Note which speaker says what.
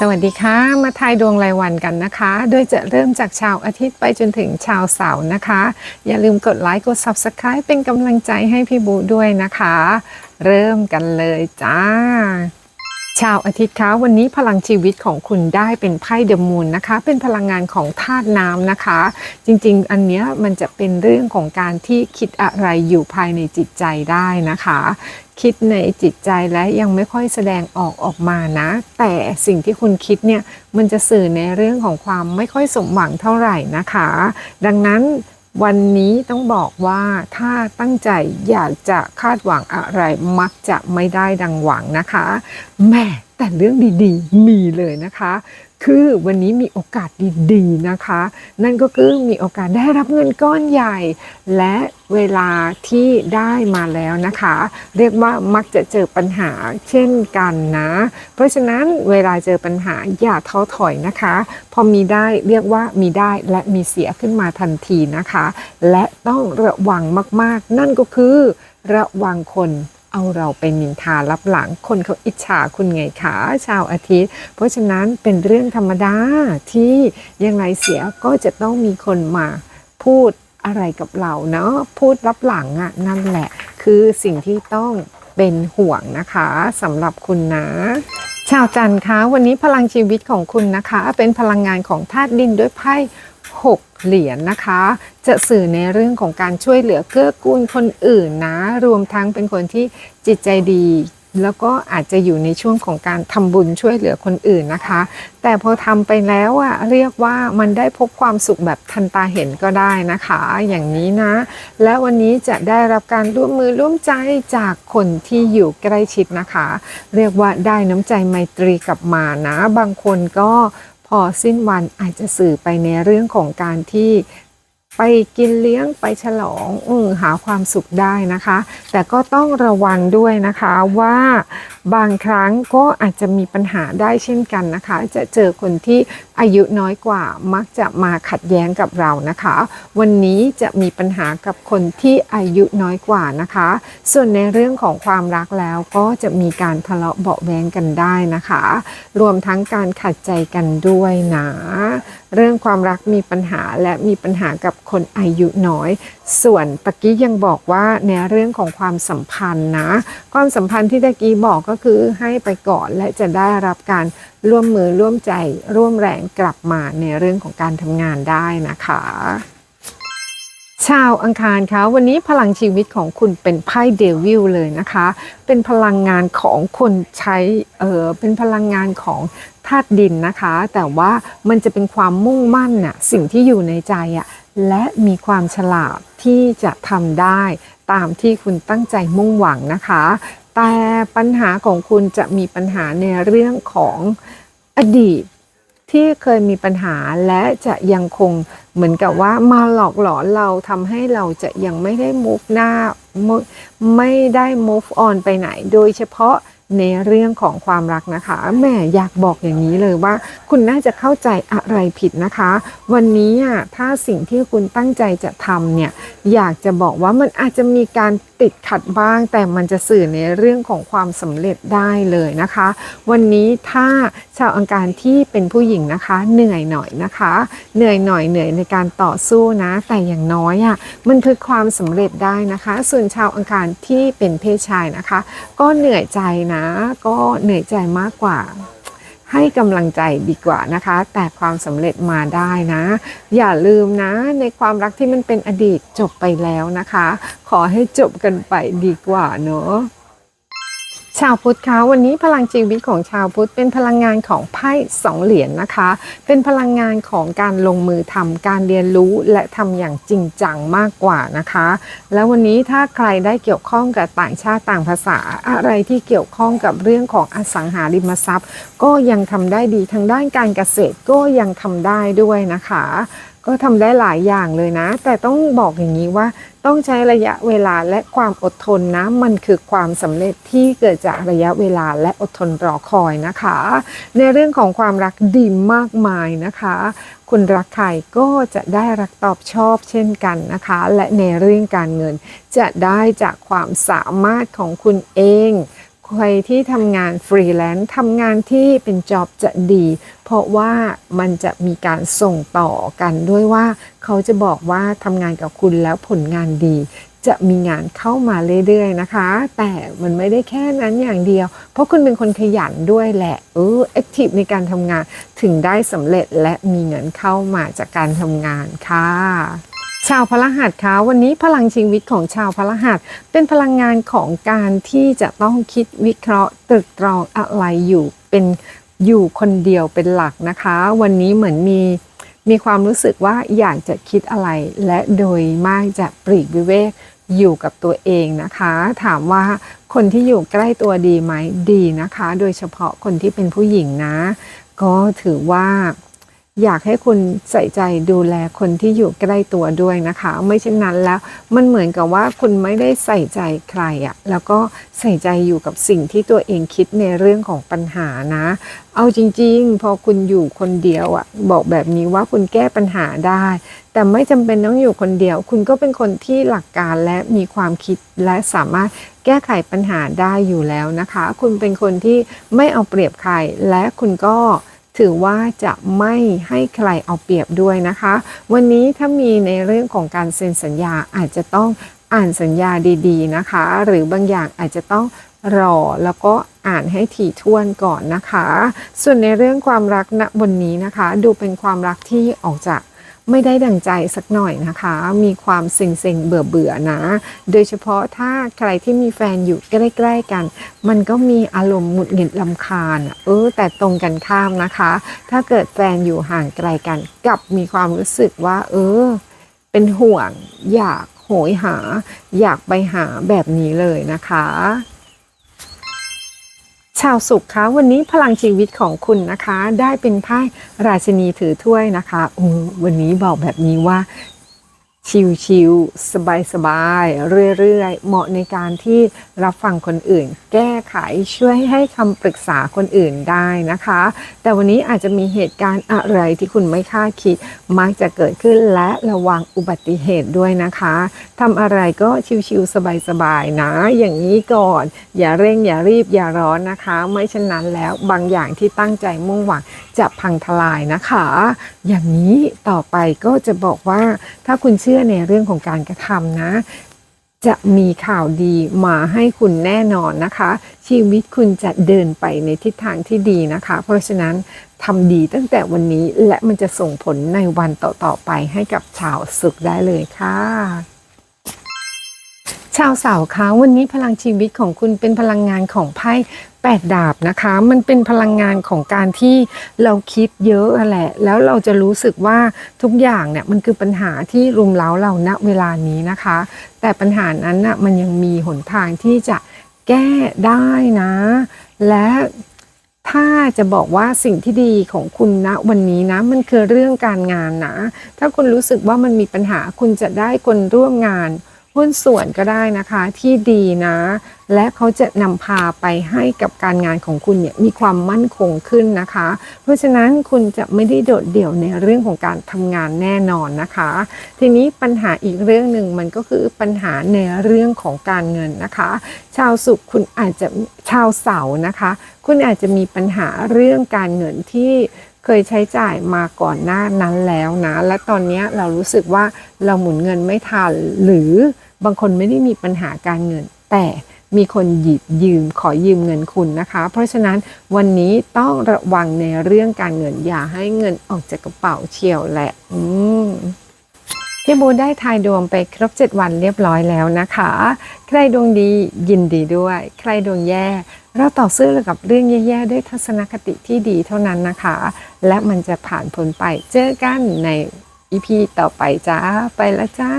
Speaker 1: สวัสดีค่ะ มาทายดวงรายวันกันนะคะ โดยจะเริ่มจากชาวอาทิตย์ไปจนถึงชาวเสาร์นะคะ อย่าลืมกดไลค์กด Subscribe เป็นกำลังใจให้พี่บูด้วยนะคะ เริ่มกันเลยจ้า ชาวอาทิตย์คะวันนี้พลังชีวิตของคุณได้เป็นไพ่เดมูนนะคะ เป็นพลังงานของธาตุน้ำนะคะ จริงๆ อันเนี้ยมันจะเป็นเรื่องของการที่คิดอะไรอยู่ภายในจิตใจได้นะคะ คิดในจิตใจและยังไม่ค่อยแสดงออกออกมานะ แต่สิ่งที่คุณคิดเนี่ยมันจะสื่อในเรื่องของความไม่ค่อยสมหวังเท่าไหร่นะคะ ดังนั้น วันนี้ต้องบอกว่าถ้าตั้งใจอยากจะคาดหวังอะไรมักจะไม่ได้ดังหวังนะคะแม่แต่เรื่องดีๆ มีเลยนะคะ คือวันนี้มีโอกาสดีๆนะคะ นั่นก็คือมีโอกาสได้รับเงินก้อนใหญ่ และเวลาที่ได้มาแล้วนะคะ เรียกว่ามักจะเจอปัญหาเช่นกันนะ เพราะฉะนั้นเวลาเจอปัญหาอย่าท้อถอยนะคะ พอมีได้เรียกว่ามีได้และมีเสียขึ้นมาทันทีนะคะ และต้องระวังมากๆ นั่นก็คือระวังคน เอาเราไปนินทารับหลัง คนเขาอิจฉาคุณไงคะชาวอาทิตย์ เพราะฉะนั้นเป็นเรื่องธรรมดาที่ยังไงเสียก็จะต้องมีคนมาพูดอะไรกับเราเนาะพูดรับหลังอะ่ะนั่นแหละ คือสิ่งที่ต้องเป็นห่วงนะคะสำหรับคุณนะ ชาวจันทร์คะวันนี้พลังชีวิตของคุณนะคะ เป็นพลังงานของธาตุดินด้วยไพ่หกเหรียญนะคะ จะสื่อในเรื่องของการช่วยเหลือเกื้อกูลคนอื่นนะ รวมทั้งเป็นคนที่จิตใจดี แล้วก็อาจจะอยู่ในช่วงของการทำบุญช่วยเหลือคนอื่นนะคะ แต่พอทำไปแล้วอะเรียกว่ามันได้พบความสุขแบบทันตาเห็นก็ได้นะคะ อย่างนี้นะ และวันนี้จะได้รับการร่วมมือร่วมใจจากคนที่อยู่ใกล้ชิดนะคะ เรียกว่าได้น้ำใจไมตรีกลับมานะ บางคนก็พอสิ้นวันอาจจะสื่อไปในเรื่องของการที่ ไปกินเลี้ยงไปฉลองอหาความสุขได้นะคะ แต่ก็ต้องระวังด้วยนะคะว่าบางครั้งก็อาจจะมีปัญหาได้เช่นกันนะคะ จะเจอคนที่อายุน้อยกว่ามักจะมาขัดแย้งกับเรานะคะ วันนี้จะมีปัญหากับคนที่อายุน้อยกว่านะคะ ส่วนในเรื่องของความรักแล้วก็จะมีการทะเลาะเบาะแวงกันได้นะคะ รวมทั้งการขัดใจกันด้วยนะ เรื่องความรักมีปัญหาและมีปัญหากับคนอายุน้อยส่วนตะกี้ยังบอกว่าในเรื่องของความสัมพันธ์นะ ความสัมพันธ์ที่ตะกี้บอกก็คือให้ไปก่อนและจะได้รับการร่วมมือร่วมใจร่วมแรงกลับมาในเรื่องของการทำงานได้นะคะ ชาวอังคารคะวันนี้พลังชีวิตของคุณเป็นไพ่เดวิลเลยนะคะ เป็นพลังงานของคนใช้เออเป็นพลังงานของธาตุดินนะคะ แต่ว่ามันจะเป็นความมุ่งมั่นน่ะสิ่งที่อยู่ในใจอะ และมีความฉลาดที่จะทำได้ตามที่คุณตั้งใจมุ่งหวังนะคะ แต่ปัญหาของคุณจะมีปัญหาในเรื่องของอดีตที่เคยมีปัญหาและจะยังคงเหมือนกับว่ามาหลอกหลอนเราทำให้เราจะยังไม่ได้ move หน้าไม่ได้ move on ไปไหน โดยเฉพาะ ในเรื่องของความรักนะคะแม่อยากบอกอย่างนี้เลยว่า คุณน่าจะเข้าใจอะไรผิดนะคะ วันนี้อะถ้าสิ่งที่คุณตั้งใจจะทำเนี่ยอยากจะบอกว่ามันอาจจะมีการติดขัดบ้าง แต่มันจะสื่อในเรื่องของความสำเร็จได้เลยนะคะ วันนี้ถ้าชาวอังการที่เป็นผู้หญิงนะคะ เหนื่อยหน่อยนะคะ เหนื่อยหน่อยเหนื่อยในการต่อสู้นะ แต่อย่างน้อยอะมันคือความสำเร็จได้นะคะ ส่วนชาวอังคารที่เป็นเพศชายนะคะ ก็เหนื่อยใจนะก็เหนื่อยใจมากกว่า ให้กำลังใจดีกว่านะคะ แต่ความสำเร็จมาได้นะ อย่าลืมนะในความรักที่มันเป็นอดีตจบไปแล้วนะคะ ขอให้จบกันไปดีกว่าเนาะ ชาวพุทธคะวันนี้พลังชีวิตของชาวพุทธเป็นพลังงานของไพ่สองเหรียญนะคะ เป็นพลังงานของการลงมือทำการเรียนรู้และทำอย่างจริงจังมากกว่านะคะ แล้ววันนี้ถ้าใครได้เกี่ยวข้องกับต่างชาติต่างภาษา อะไรที่เกี่ยวข้องกับเรื่องของอสังหาริมทรัพย์ ก็ยังทำได้ดีทางด้านการเกษตรก็ยังทำได้ด้วยนะคะ ก็ทำได้หลายอย่างเลยนะ แต่ต้องบอกอย่างนี้ว่าต้องใช้ระยะเวลาและความอดทนนะ มันคือความสำเร็จที่เกิดจากระยะเวลาและอดทนรอคอยนะคะ ในเรื่องของความรักดีมากมายนะคะ คุณรักใครก็จะได้รักตอบชอบเช่นกันนะคะ และในเรื่องการเงินจะได้จากความสามารถของคุณเอง ใครที่ทำงานฟรีแลนซ์ทำงานที่เป็นจ็อบจะดี เพราะว่ามันจะมีการส่งต่อกันด้วยว่า เขาจะบอกว่าทำงานกับคุณแล้วผลงานดี จะมีงานเข้ามาเรื่อยๆนะคะ แต่มันไม่ได้แค่นั้นอย่างเดียว เพราะคุณเป็นคนขยันด้วยแหละเออแอคทีฟในการทำงานถึงได้สำเร็จและมีเงินเข้ามาจากการทำงานค่ะ ชาวพลหัสคะวันนี้พลังชีวิตของชาวพลหัสเป็นพลังงานของการที่จะต้องคิดวิเคราะห์ตรึกตรองอะไรอยู่เป็นอยู่คนเดียวเป็นหลักนะคะ วันนี้เหมือนมีมีความรู้สึกว่าอยากจะคิดอะไร และโดยมากจะปลีกวิเวกอยู่กับตัวเองนะคะ ถามว่าคนที่อยู่ใกล้ตัวดีไหมดีนะคะ โดยเฉพาะคนที่เป็นผู้หญิงนะ ก็ถือว่า อยากให้คุณใส่ใจดูแลคนที่อยู่ใกล้ตัวด้วยนะคะ ไม่เช่นนั้นแล้วมันเหมือนกับว่าคุณไม่ได้ใส่ใจใครอะแล้วก็ใส่ใจอยู่กับสิ่งที่ตัวเองคิดในเรื่องของปัญหานะ เอาจริงๆ พอคุณอยู่คนเดียวอะบอกแบบนี้ว่าคุณแก้ปัญหาได้ แต่ไม่จำเป็นต้องอยู่คนเดียว คุณก็เป็นคนที่หลักการและมีความคิดและสามารถแก้ไขปัญหาได้อยู่แล้วนะคะ คุณเป็นคนที่ไม่เอาเปรียบใครและคุณก็ ถือว่าจะไม่ให้ใครเอาเปรียบด้วยนะคะ วันนี้ถ้ามีในเรื่องของการเซ็นสัญญาอาจจะต้องอ่านสัญญาดีๆนะคะ หรือบางอย่างอาจจะต้องรอแล้วก็อ่านให้ถี่ถ้วนก่อนนะคะ ส่วนในเรื่องความรักณบนนี้นะคะ ดูเป็นความรักที่ออกจาก ไม่ได้ดังใจสักหน่อยนะคะ มีความเซ็งๆเบื่อๆนะ โดยเฉพาะถ้าใครที่มีแฟนอยู่ใกล้ๆกัน มันก็มีอารมณ์หงุดหงิดลำคาญเออแต่ตรงกันข้ามนะคะ ถ้าเกิดแฟนอยู่ห่างไกลกันกลับมีความรู้สึกว่า เออ เป็นห่วง อยากโหยหา อยากไปหาแบบนี้เลยนะคะ ชาวสุขคะวันนี้พลังชีวิตของคุณนะคะ ได้เป็นไพ่ราชินีถือถ้วยนะคะวันนี้บอกแบบนี้ว่า ชิวๆสบายๆ เรื่อยๆ เหมาะในการที่รับฟังคนอื่น แก้ไขช่วยให้คำปรึกษาคนอื่นได้นะคะ แต่วันนี้อาจจะมีเหตุการณ์อะไรที่คุณไม่คาดคิด มักจะเกิดขึ้นและระวังอุบัติเหตุด้วยนะคะทำอะไรก็ชิวๆสบายๆนะ อย่างนี้ก่อน อย่าเร่งอย่ารีบอย่าร้อนนะคะ ไม่เช่นนั้นแล้วบางอย่างที่ตั้งใจมุ่งหวังจะพังทลายนะคะ อย่างนี้ต่อไปก็จะบอกว่าถ้าคุณเชื่อื่อในเรื่องของการกระทำนะ จะมีข่าวดีมาให้คุณแน่นอนนะคะ ชีวิตคุณจะเดินไปในทิศทางที่ดีนะคะ เพราะฉะนั้นทำดีตั้งแต่วันนี้และมันจะส่งผลในวันต่อๆไปให้กับชาวสุขได้เลยค่ะ ชาวเสาร์คะวันนี้พลังชีวิตของคุณเป็นพลังงานของไพ่แปดดาบนะคะ มันเป็นพลังงานของการที่เราคิดเยอะแหละ แล้วเราจะรู้สึกว่าทุกอย่างเนี่ยมันคือปัญหาที่รุมเร้าเราณเวลานี้นะคะ แต่ปัญหานั้นน่ะมันยังมีหนทางที่จะแก้ได้นะ และถ้าจะบอกว่าสิ่งที่ดีของคุณณวันนี้นะ มันคือเรื่องการงานนะ ถ้าคุณรู้สึกว่ามันมีปัญหาคุณจะได้คนร่วมงาน หุ้นส่วนก็ได้นะคะที่ดีนะ และเขาจะนำพาไปให้กับการงานของคุณเนี่ยมีความมั่นคงขึ้นนะคะ เพราะฉะนั้นคุณจะไม่ได้โดดเดี่ยวในเรื่องของการทำงานแน่นอนนะคะ ทีนี้ปัญหาอีกเรื่องหนึ่งมันก็คือปัญหาในเรื่องของการเงินนะคะ ชาวสุขคุณอาจจะชาวเสาร์นะคะ คุณอาจจะมีปัญหาเรื่องการเงินที่ เคยใช้จ่ายมาก่อนหน้านั้นแล้วนะ และตอนนี้เรารู้สึกว่าเราหมุนเงินไม่ทัน หรือบางคนไม่ได้มีปัญหาการเงิน แต่มีคนหยิบยืมขอยืมเงินคุณนะคะ เพราะฉะนั้นวันนี้ต้องระวังในเรื่องการเงินอย่าให้เงินออกจากกระเป๋าเชียวแหละ อืมพี่บูได้ทายดวงไปครบ 7 วันเรียบร้อยแล้วนะคะ ใครดวงดียินดีด้วย ใครดวงแย่ เราต่อสู้กับเรื่องแย่ๆด้วยทัศนคติที่ดีเท่านั้นนะคะ และมันจะผ่านพ้นไปเจอกันในอีพีต่อไปจ้าไปละจ้า